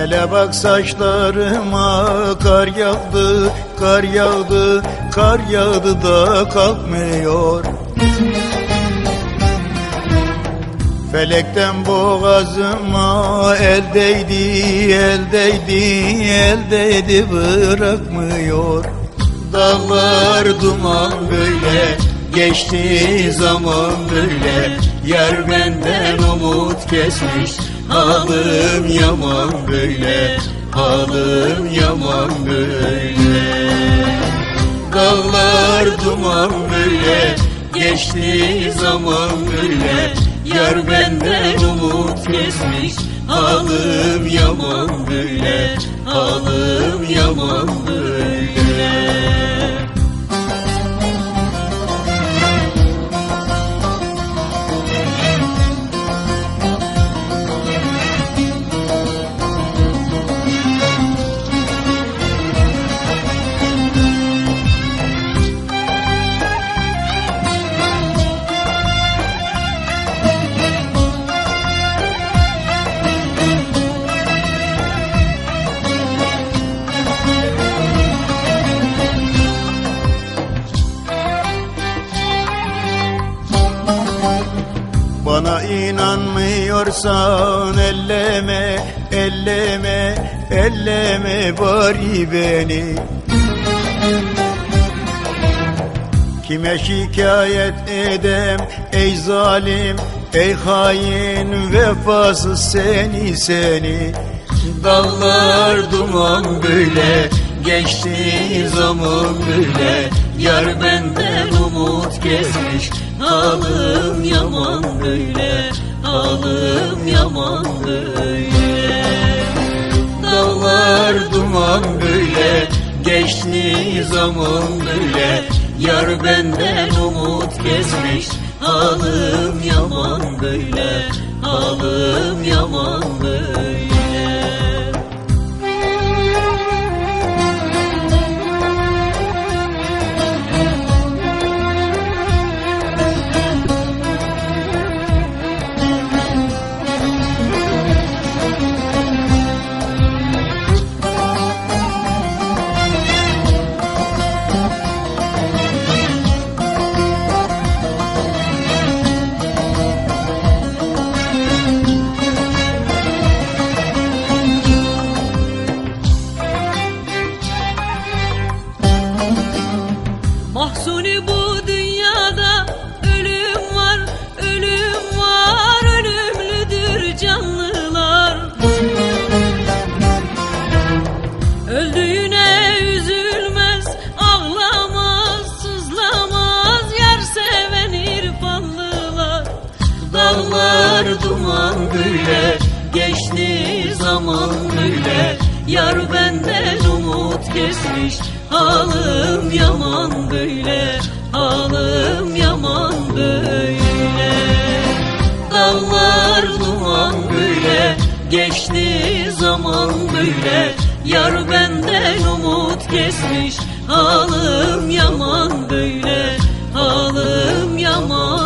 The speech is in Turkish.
Hele bak saçlarıma kar yağdı, kar yağdı, kar yağdı da kalkmıyor. Felekten boğazıma el değdi, el değdi, el değdi bırakmıyor. Dağlar duman böyle, geçti zaman böyle. Yer benden umut kesmiş, halim yaman böyle, halim yaman böyle. Dağlar duman böyle Geçti zaman böyle Yar benden umut kesmiş Halim yaman böyle Halim inanmıyorsan elleme, elleme, elleme bari beni. Kime şikayet edem ey zalim, ey hain vefasız seni seni. Dağlar duman böyle, geçti zaman böyle. Yar benden umut kesmiş, halim yaman böyle Halim yaman böyle. Dağlar duman böyle Geçti zaman böyle Yar benden umut kesmiş. Halim yaman böyle Halim Mahsuni bu dünyada ölüm var, ölüm var, ölümlüdür canlılar. Öldüğüne üzülmez, ağlamaz, sızlamaz, yer seven irfanlılar. Dağlar duman böyle Geçti zaman böyle Yar benden umut kesmiş. Halım yaman böyle Halım yaman böyle. Dallar duman böyle Geçti zaman böyle. Yar benden umut kesmiş Halım yaman böyle. Halım yaman